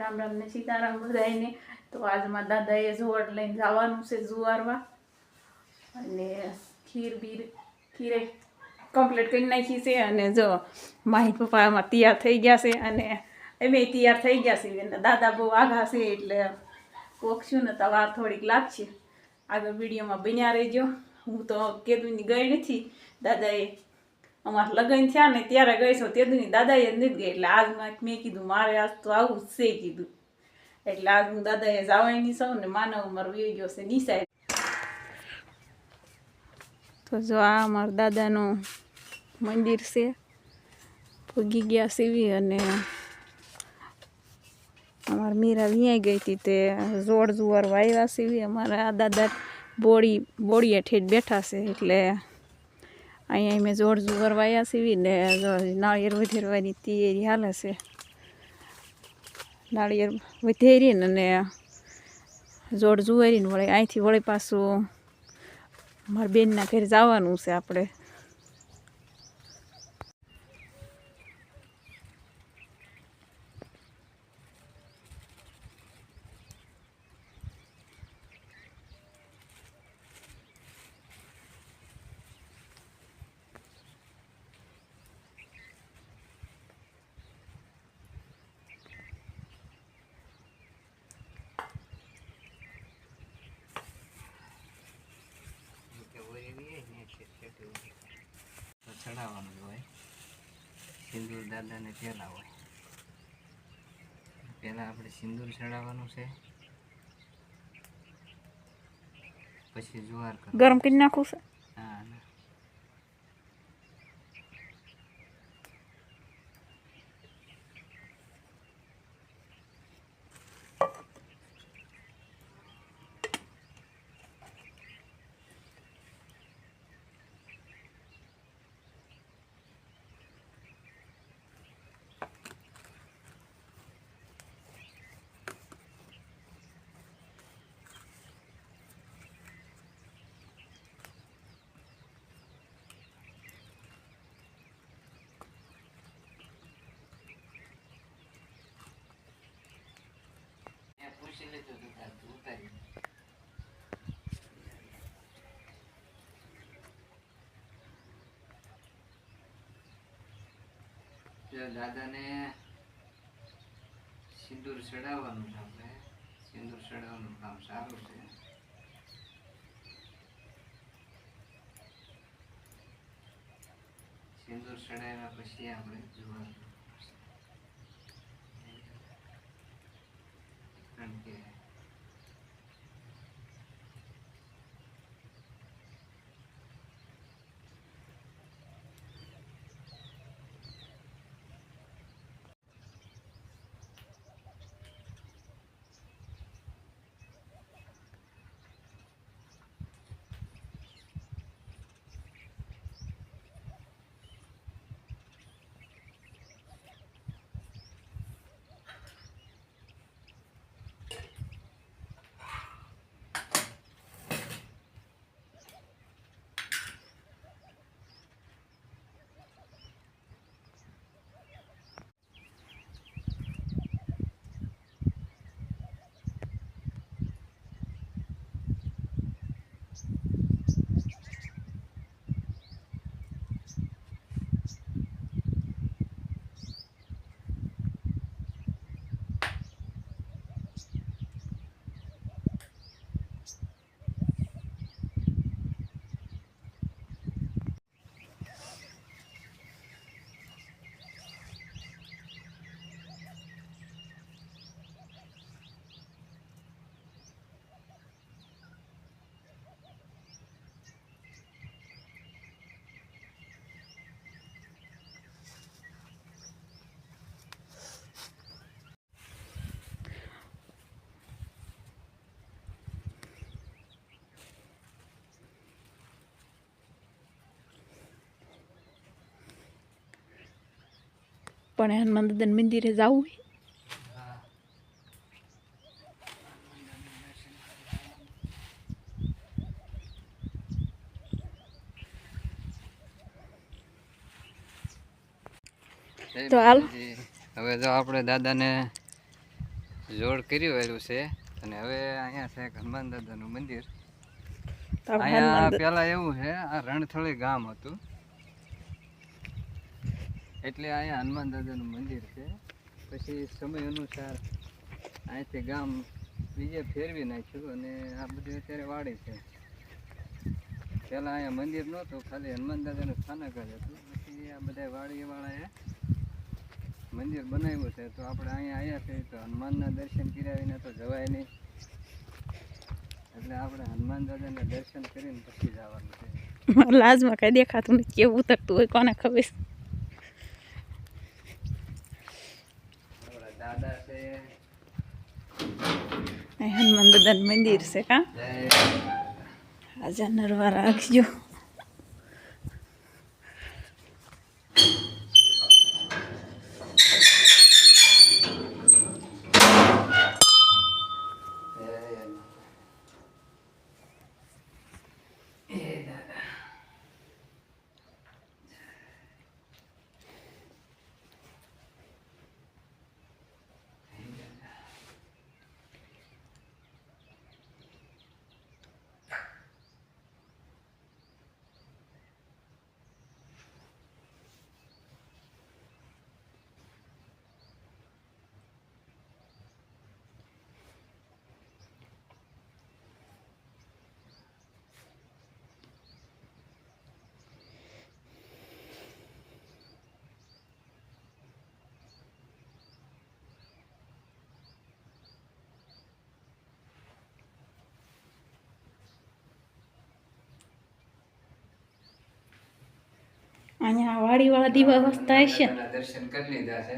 રામ રામ ને સીતારામ બધાયને. તો આજમાં દાદાએ જોવડ લઈને જવાનું છે જુવારવા. અને ખીર બીર ખીરે કમ્પ્લીટ કરી નાખી છે. અને જો માહી પપ્પા આમાં તૈયાર થઈ ગયા છે. અને એમે તૈયાર થઈ ગયા છે દાદા બહુ આઘા છે એટલે પોખશું ને તો વાર થોડીક લાગશે. આગળ વિડીયોમાં બન્યા રહેજો. હું તો કેદુની ગઈ નથી. દાદાએ અમારે લગ્ન થયા ને ત્યારે ગઈ છું. તેદુની દાદાએ જ નથી ગઈ. એટલે આજ મેં કીધું, મારે આજ તો આવું જ છે, કીધું. એટલે આજ હું દાદાએ જવાની છું ને માનવ મારો વી ગયો છે નિશાય તો જો આ અમારા દાદાનું મંદિર છે. ભૂગી ગયા સીવી અને અમારા મીરા વિયાઈ ગઈ હતી તે જોડ જુવાર વાવ્યા સીવી. અમારા દાદા બોડી બોડીએ ઠેઠ બેઠા છે. એટલે અહીંયા મેં જોડ જુવાર વાયા સીવી ને નાળિયેર વધેરવાની તૈયારી હાલે છે. નાળિયેર વધેરીને અને જોડ જુવારીને વળી અહીંથી વળી પાછું મારા બેનના ઘરે જવાનું છે આપણે. તો ચડાવવાનું હોય. સિંદૂર દાદાને પહેલા હોય. પહેલાં આપણે સિંદૂર ચડાવવાનું છે. પછી જુવાર ગરમ કરી નાખું છે હા ના. મેં પૂછી લીધું હતું તાર તું ઉતારી દે. જો દાદાને સિંદૂર ચડાવવાનું છે આપણે. સિંદૂર ચડાવવાનું કામ સારું છે. સિંદૂર ચડાવ્યા પછી આપણે જોવાનું. પણ હનુમાન દાદા મંદિરે જવું તો હાલ. હવે જો આપણે દાદાને જોડ કરી વેલું છે અને હવે અહીંયા છે હનુમાન દાદાનું મંદિર. અહીંયા પહેલાં પેલા એવું છે આ રણથળી ગામ હતું. એટલે અહીંયા હનુમાન દાદાનું મંદિર છે. પછી સમય અનુસાર અહીંથી ગામ બીજે ફેરવી નાખ્યું અને આ બધી અત્યારે વાડી છે. પહેલાં અહીંયા મંદિર નહોતું, ખાલી હનુમાન દાદાનું સ્થાનક જ હતું. પછી આ બધા વાડીવાળાએ મંદિર બનાવ્યું છે. તો આપણે અહીંયા આવ્યા છીએ તો હનુમાનના દર્શન કર્યા તો જવાય નહીં. એટલે આપણે હનુમાન દાદાના દર્શન કરીને પછી જવાનું છે. લાજમાં કઈ દેખાતું નથી, કેવું ઉતરતું હોય કોને ખબર છે. આપણા દાદા છે અહીં હનુમાન દાદાનું મંદિર છે કા? રાજા નરવા રાખજો. અહીંયા વાડીવાળા દીવા વસતા હશે. દર્શન કરી લીધા છે.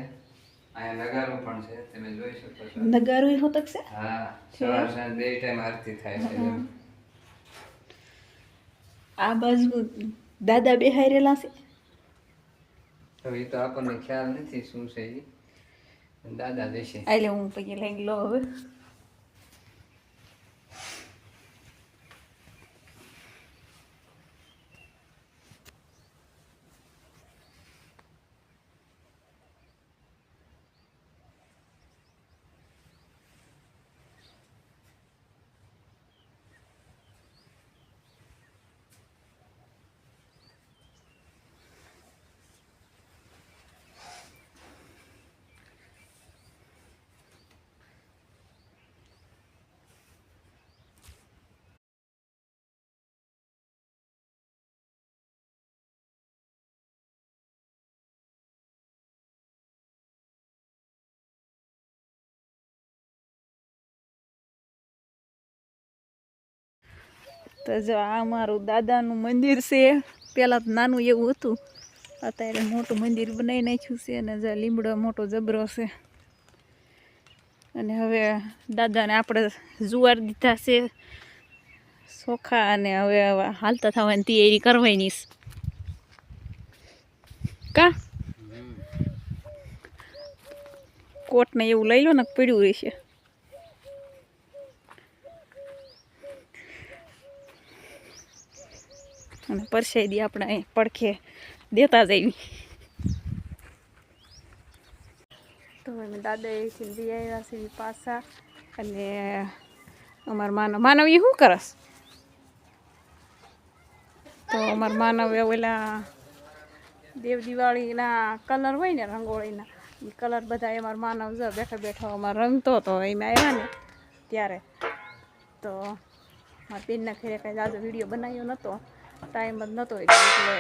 અહીંયા નગારું પણ છે તમે જોઈ શકો છો. નગારું હોતક છે? હા સવાર સાંજ બે ટાઈમ આરતી થાય છે આ બાજુ દાદા બેહારેલા છે? હવે એ તો આપણને ખ્યાલ નથી શું છે દાદા દેશે. એટલે હું પછી લઈ લો હવે. તો જો આ અમારું દાદાનું મંદિર છે. પહેલાં તો નાનું એવું હતું. અત્યારે મોટું મંદિર બનાવી નાખ્યું છે અને જે લીમડો મોટો જબરો છે. અને હવે દાદાને આપણે જુવાર દીધા છે. ચોખા અને હવે હવે હાલતા થવાની તૈયારી કરવાની છે. કા? કોટને એવું લઈ લો ને પડ્યું રહેશે. અને પરસાઈ દી આપણે અહીં પડખે દેતા જઈ તો અમે દાદા એથી લઈ આવ્યા છે પાછા. અને અમારા માનવ માનવ એ શું કરસ? તો અમારા માનવ ઓલા દેવ દિવાળીના કલર હોય ને રંગોળીના એ કલર બધા અમારા માનવ જો બેઠા બેઠા અમારે રંગતો હતો. એમાં આવ્યા ને ત્યારે. તો મારા બેનના ઘરે કાંઈ જાજો વીડિયો બનાવ્યો નહોતો ટાઈમ જ નહોતો એટલે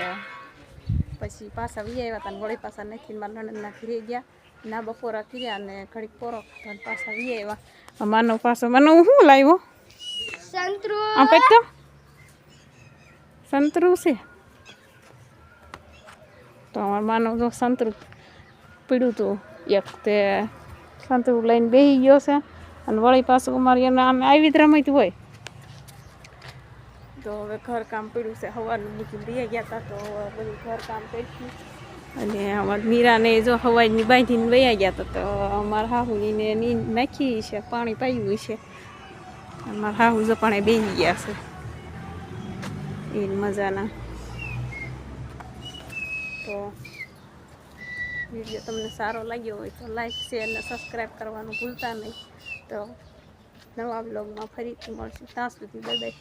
પછી પાછા વી આવ્યા હતા વળી પાછા નાખીને મારા નણંદના ઘરે ગયા. ના બપોરા કર્યા અને ઘડીક પોરો ખાધો પાછા વી આવ્યા માનવ પાછો માનો શું લાવ્યો સંતરું. છે? તો અમારે માનવ જો સંતરું પીડ્યું હતું એક તે સંતરું લઈને બેસી ગયો છે. અને વળી પાછું અમારી એને આમ આવી જ રમાતી હોય. તો હવે ઘર કામ પડ્યું છે. સવારનું નીકળી ગયા હતા તો બધું ઘર કામ કર્યું અને અમારા મીરાને જો હવાજની બાંધીને વયા ગયા હતા તો અમારા હાહુજીને ની નાખી છે, પાણી પાયું છે. અમારા હાહુ જો પણ બેસી ગયા છે. એ મજાના. તો વીડિયો તમને સારો લાગ્યો હોય તો લાઈક, શેર અને સબસ્ક્રાઈબ કરવાનું ભૂલતા નહીં. તો નવા બ્લોગમાં ફરીથી મળશું. ત્યાં સુધી બધા